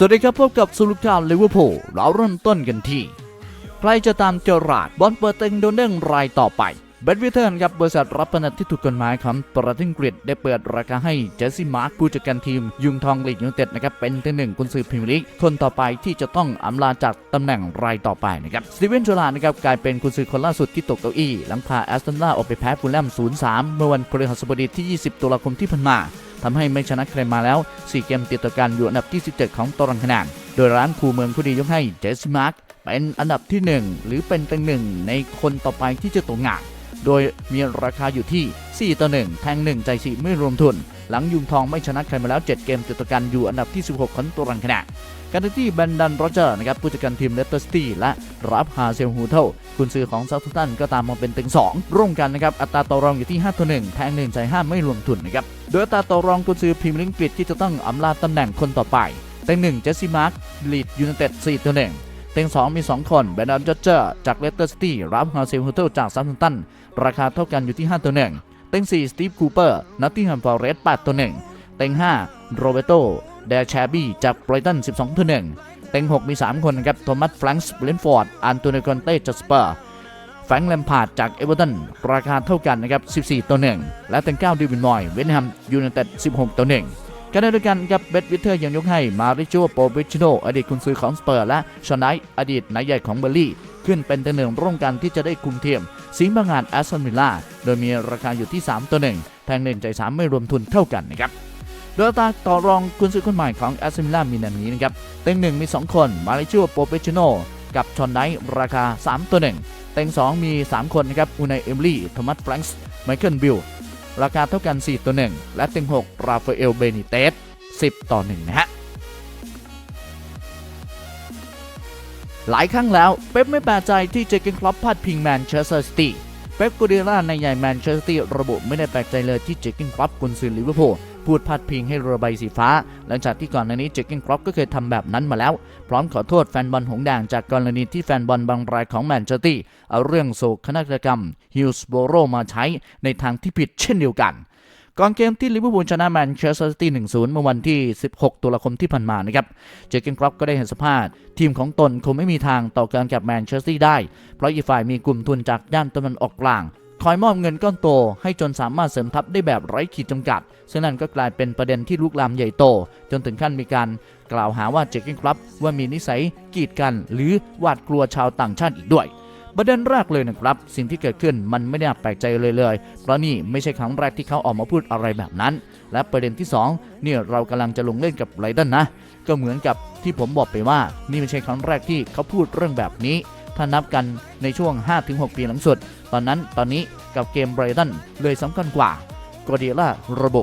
สวัสดีครับพบกับสรุปข่าวลิเวอร์พูลเราเริ่มต้นกันที่ ใครจะตามเจอราร์ดบอลเปิดเต็งโดนเด้งรายต่อไปเบดวิเทอร์ครับบริษัทรับประกันที่ถูกกฎหมายของประเทศอังกฤษได้เปิดราคาให้เจสซี่มาร์คผู้จัดการทีม ยุงทองลีกยูไนเต็ดนะครับเป็นที่หนึ่งกุนซือพรีเมียร์ลีกคนต่อไปที่จะต้องอำลาจากตำแหน่งรายต่อไปนะครับสตีเวนโจลานะครับกลายเป็นกุนซือคนล่าสุดที่ตกเก้าอี้ หลังพาแอสตันวิลล่าออกไปแพ้ฟูลแลม 0-3 เมื่อวันพฤหัสบดีที่ 20 ตุลาคมที่ผ่านมา ทำให้ไม่ชนะใครมาแล้ว 4 เกมติดต่อกันอยู่อันดับที่ 17 ของตารางคะแนนโดยร้านคูเมืองผู้ดียกให้เจสมาร์คเป็นอันดับที่ 1 หรือเป็นตังหนึ่งในคนต่อไปที่จะตกงานโดยมีราคาอยู่ที่ 4 ต่อ 1 แทง 1 ใจ4ไม่รวมทุน หลังยุงทองไม่ชนะใครมาแล้ว 7 เกมติดต่อกันอยู่อันดับที่ 16ของตารางคะแนนการที่แบนดันโรเจอร์นะครับผู้จัดการทีมเลสเตอร์ซิตี้และรับฮาเซลฮูเทลคุณซื้อของเซาท์ตันก็ตามมาเป็นเต็ง2 ร่วมกันนะครับ อัตราต่อรองอยู่ที่5ต่อ1แทง1ใจ5ไม่รวมทุนนะครับ โดยอัตราต่อรองคุณซื้อพรีเมียร์ลีกอังกฤษที่จะต้องอำลาตำแหน่งคนต่อไปเต็ง1เจสซี่มาร์คลีดยูไนเต็ด4ต่อ1เต็ง 2 มี 2 คนแบนดอนจอเจอร์จากเลสเตอร์ซิตี้รับฮาเซลฮูเทลจากซัมตัน ราคาเท่ากันอยู่ที่ 5 ตัว1 เต็ง 4 สตีฟคูเปอร์นัตติงแฮมฟอร์เรสต์8ตัว1เต็ง 5 โรเบโตเดชแชบี้จากไบรตัน 12ตัว1เต็ง 6 มี 3 คนนะครับ โทมัสแฟรงส์เบลนฟอร์ด อันโตนิโกนเต้จากสเปอร์แฟรงค์แลมพาร์ดจากเอเวอร์ตันราคาเท่ากันนะครับ 14ตัว1และเต็ง 9 ดิวินมอย เวสต์แฮมยูไนเต็ด 16ตัว1กันด้วยกันกับเบดวิเทอร์ยังยกให้มาริโจโปวิชิโนอดีตคุณซื้อของสเปอร์และชอนไนอดีตนายใหญ่ของเบอร์ลี่ ขึ้นเป็นตัวหนึ่งร่วมกันที่จะได้คุมทีมสิงห์บางงานแอสตันวิลล่าโดยมีราคาอยู่ที่ 3 ตัว1แทง1ใจ3ไม่รวมทุนเท่ากันนะครับโดยตาต่อรองกุนซื้อคนใหม่ของแอสตันวิลล่ามีดังนี้นะครับเต็งหนึ่งมี 2 คนมาริชัวโปเปชิโนกับชอนไนท์ราคา 3 ตัว1เต็ง 2 มี 3 คนนะครับอูนายเอมลี่โทมัสแฟรงส์ไมเคิลบิลราคาเท่ากัน 4 ตัว1และเต็ง 6 ราฟาเอลเบนิเตส10 ต่อ1นะฮะ หลายครั้งแล้ว เป๊ปไม่แปลกใจที่เจอเกนคล็อปพลาดพิงแมนเชสเตอร์ซิตี้เป๊ปกูเดล่าในใหญ่แมนเชสเตอร์ซิตี้ระบุไม่ได้แปลกใจเลยที่เจอเกนคล็อปกุนซือลิเวอร์พูลพูดพาดพิงให้เรือใบสีฟ้า หลังจากที่ก่อนหน้านี้เจอร์เกนคล็อปก็เคยทำแบบนั้นมาแล้ว พร้อมขอโทษแฟนบอลหงส์แดงจากกรณีที่แฟนบอลบางรายของแมนเชสเตอร์เอาเรื่องโศกนาฏกรรมฮิลส์โบโรมาใช้ในทางที่ผิดเช่นเดียวกัน ก่อนเกมที่ลิเวอร์พูลชนะแมนเชสเตอร์ซิตี้1-0 เมื่อวันที่ 16 ตุลาคมที่ผ่านมานะครับ เจเกนครอปก็ได้เห็นสภาพทีมของตนคงไม่มีทางต่อการกับแมนเชสเตอร์ซิตี้ได้ เพราะอีกฝ่ายมีกลุ่มทุนจากย่านตะวันออกกลางคอยมอบเงินก้อนโตให้จนสามารถเสริมทัพได้แบบไร้ขีดจำกัด ซึ่งนั่นก็กลายเป็นประเด็นที่ลุกลามใหญ่โต จนถึงขั้นมีการกล่าวหาว่าเจอร์เกนครอปว่ามีนิสัยกีดกัน หรือหวาดกลัวชาวต่างชาติอีกด้วย ประเด็นแรกเลยนะครับ สิ่งที่เกิดขึ้นมันไม่ได้น่าแปลกใจเลยเลย เพราะนี่ไม่ใช่ครั้งแรกที่เขาออกมาพูดอะไรแบบนั้น และประเด็นที่2เนี่ยเรากำลังจะลงเล่นกับไรเดนนะ ก็เหมือนกับที่ผมบอกไปว่า นี่ไม่ใช่ครั้งแรกที่เขาพูดเรื่องแบบนี้ ถ้านับกันในช่วง 5-6 ปีหลังสุด ตอนนั้นตอนนี้กับเกมไรเดนเลยสำคัญกว่ากอเดียล่าระบุ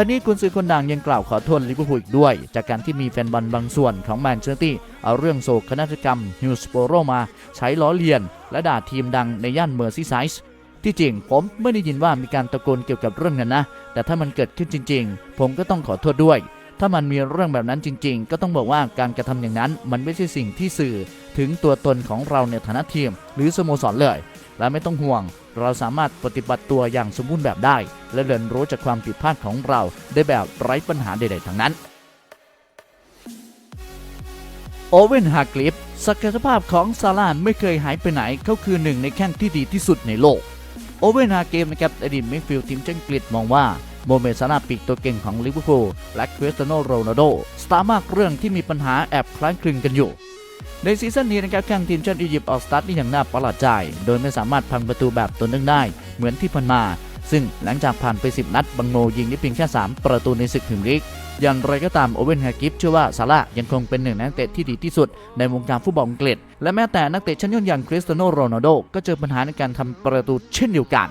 ท่านี้กุนซือคนดังยังกล่าวขอโทษลิเวอร์พูลอีกด้วย จากการที่มีแฟนบอลบางส่วนของแมนเชสเตอร์ตี้เอาเรื่องโศกนาฏกรรมฮิลสโปโรมาใช้ล้อเลียน และด่าทีมดังในย่านเมอร์ซีไซส์ที่จริงผมไม่ได้ยินว่ามีการตะโกนเกี่ยวกับเรื่องนั้นนะ แต่ถ้ามันเกิดขึ้นจริง ๆ ผมก็ต้องขอโทษด้วย ถ้ามันมีเรื่องแบบนั้นจริง ๆ ก็ต้องบอกว่าการกระทำอย่างนั้น มันไม่ใช่สิ่งที่สื่อถึงตัวตนของเราในฐานะทีม หรือสโมสรเลย และไม่ต้องห่วง เราสามารถปฏิบัติตัวอย่างสมบูรณ์แบบได้ และเรียนรู้จากความผิดพลาดของเราได้แบบไร้ปัญหาใด ๆ ทั้งนั้น โอเวนฮากลิฟศักยภาพของซาลานไม่เคยหายไปไหน เขาคือหนึ่งในแข้งที่ดีที่สุดในโลก โอเวนฮาเกมนะครับอดีตมิดฟิลด์ทีมชาติอังกฤษมองว่าโมเมซาลาห์ปีกตัวเก่งของลิเวอร์พูลและคริสเตียโนโรนัลโดสตาร์มากเรื่องที่มีปัญหาแอบคล้ายคลึงกันอยู่ ในซีซั่นนี้นะครับแข่งทีมชาติอียิปต์ออกสตาร์ทได้อย่างน่าประหลาดใจ โดยไม่สามารถพังประตูแบบตัวนึงได้ เหมือนที่ผ่านมา ซึ่งหลังจากผ่านไป 10 นัดบังโนยิงได้เพียงแค่ 3 ประตูในศึกพรีเมียร์ลีกอย่างไรก็ตามโอเวนฮากิฟเชื่อว่าซาร่ายังคงเป็นหนึ่งนนักเตะที่ดีที่สุดในวงการฟุตบอลอังกฤษ และแม้แต่นักเตะชั้นยอดอย่างคริสเตียโนโรนัลโดก็เจอปัญหาในการทำประตูเช่นเดียวกัน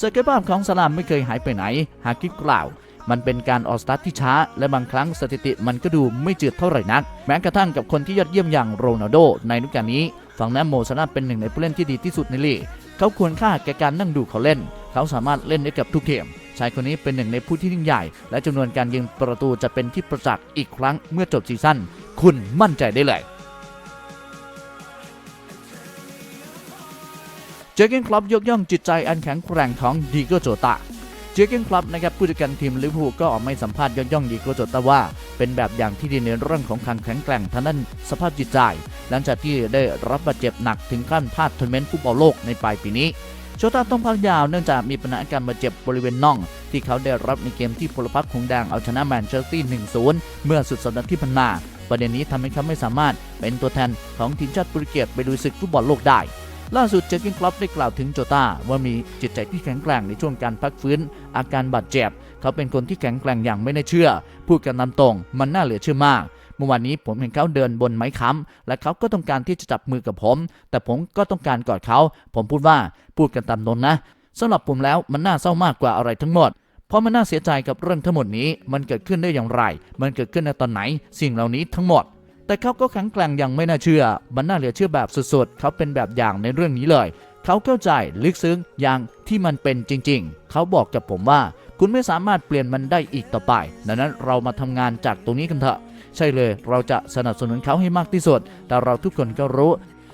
ศักยภาพของซาร่าไม่เคยหายไปไหน ฮากิฟกล่าว มันเป็นการออกสตาร์ทที่ช้า และบางครั้งสถิติมันก็ดูไม่จืดเท่าไหร่นัก แม้กระทั่งกับคนที่ยอดเยี่ยมอย่างโรนัลโดในฤดูกาลนี้ฝั่งนั้นโมซาร่าเป็นหนึ่งในผู้เล่นที่ดีที่สุดในลีกเขาควรค่าแก่การนั่งดูเขาเล่น เขาสามารถเล่นได้กับทุกเกมชายคนนี้เป็นหนึ่งในผู้ที่ยิ่งใหญ่ และจำนวนการยิงประตูจะเป็นที่ประจักษ์อีกครั้งเมื่อจบซีซั่นคุณมั่นใจได้เลยเจอเกนคลับยกย่องจิตใจอันแข็งแกร่งของดีโกโจตา เจเกนคลับนะครับผู้จัดการทีมลิเวอร์พูลก็ออกมาให้สัมภาษณ์ยกย่องดีโกโจตาว่า เป็นแบบอย่างที่ดีในเรื่องของการแข็งแกร่งทางด้านสภาพจิตใจ หลังจากที่ได้รับบาดเจ็บหนักถึงขั้นพลาดทัวร์นาเมนต์ฟุตบอลโลกในปลายปีนี้โชต้าต้องพักยาวเนื่องจากมีปัญหาการบาดเจ็บบริเวณน่อง ที่เขาได้รับในเกมที่พลพรรคคงแดงเอาชนะแมนเชสเตอร์ซิตี้1-0 เมื่อสุดสัปดาห์ที่ผ่านมาประเด็นนี้ทำให้เขาไม่สามารถเป็นตัวแทนของทีมชาติโปรตุเกสไปลุยศึกฟุตบอลโลกได้ ล่าสุดเจอกินคลับได้กล่าวถึงโจตาว่ามีจิตใจที่แข็งแกร่งในช่วงการพักฟื้น อาการบาดเจ็บ เขาเป็นคนที่แข็งแกร่งอย่างไม่น่าเชื่อ พูดกันตามตรง มันน่าเหลือเชื่อมากเมื่อวานนี้ผมเห็นเขาเดินบนไม้ค้ำและเขาก็ต้องการที่จะจับมือกับผม แต่ผมก็ต้องการกอดเขา ผมพูดว่าพูดกันตามตรงนะสำหรับผมแล้วมันน่าเศร้ามากกว่าอะไรทั้งหมดเพราะมันน่าเสียใจกับเรื่องทั้งหมดนี้ มันเกิดขึ้นได้อย่างไร มันเกิดขึ้นในตอนไหน สิ่งเหล่านี้ทั้งหมด แต่เขาก็แข็งแกร่งอย่างไม่น่าเชื่อ มันน่าเหลือเชื่อแบบสุดๆ เขาเป็นแบบอย่างในเรื่องนี้เลย เขาเข้าใจลึกซึ้งอย่างที่มันเป็นจริง ๆ เขาบอกกับผมว่า คุณไม่สามารถเปลี่ยนมันได้อีกต่อไป ดังนั้นเรามาทำงานจากตรงนี้กันเถอะ ใช่เลย เราจะสนับสนุนเขาให้มากที่สุด แต่เราทุกคนก็รู้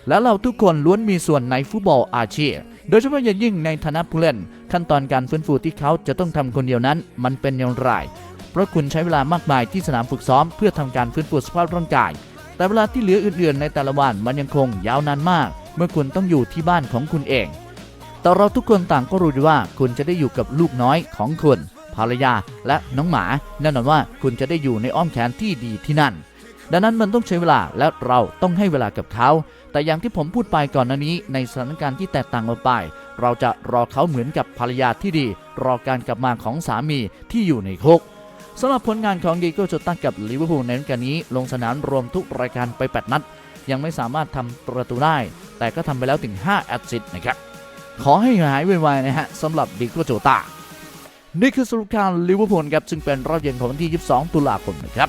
และเราทุกคนล้วนมีส่วนในฟุตบอลอาชีพ โดยเฉพาะอย่างยิ่งในฐานะผู้เล่น ขั้นตอนการฟื้นฟูที่เขาจะต้องทำคนเดียวนั้น มันเป็นอย่างไร เพราะคุณใช้เวลามากมายที่สนามฝึกซ้อมเพื่อทำการฟื้นฟูสภาพร่างกาย แต่เวลาที่เหลืออื่นๆในแต่ละวันมันยังคงยาวนานมาก เมื่อคุณต้องอยู่ที่บ้านของคุณเอง แต่เราทุกคนต่างก็รู้ดีว่าคุณจะได้อยู่กับลูกน้อยของคุณภรรยาและน้องหมาแน่นอนว่าคุณจะได้อยู่ในอ้อมแขนที่ดีที่นั่น ดังนั้นมันต้องใช้เวลาและเราต้องให้เวลากับเขา แต่อย่างที่ผมพูดไปก่อนหน้านี้ในสถานการณ์ที่แตกต่างออกไป เราจะรอเขาเหมือนกับภรรยาที่ดี รอการกลับมาของสามีที่อยู่ในคุก สำหรับผลงานของดีโก้โจตันกับลิเวอร์พูลในฤดูกาลนี้ ลงสนามรวมทุกรายการไป 8 นัด ยังไม่สามารถทำประตูได้ แต่ก็ทำไปแล้วถึง 5 แอสซิสต์นะครับ ขอให้หายไวๆนะฮะสำหรับดีโก้โจตานี่คือสรุปการลิเวอร์พูลครับซึ่งเป็นรอบเย็นของวันที่ 22 ตุลาคมนะครับ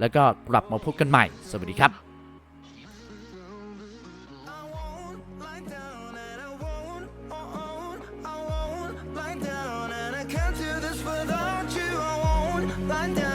แล้วก็กลับมาพบกันใหม่ สวัสดีครับ London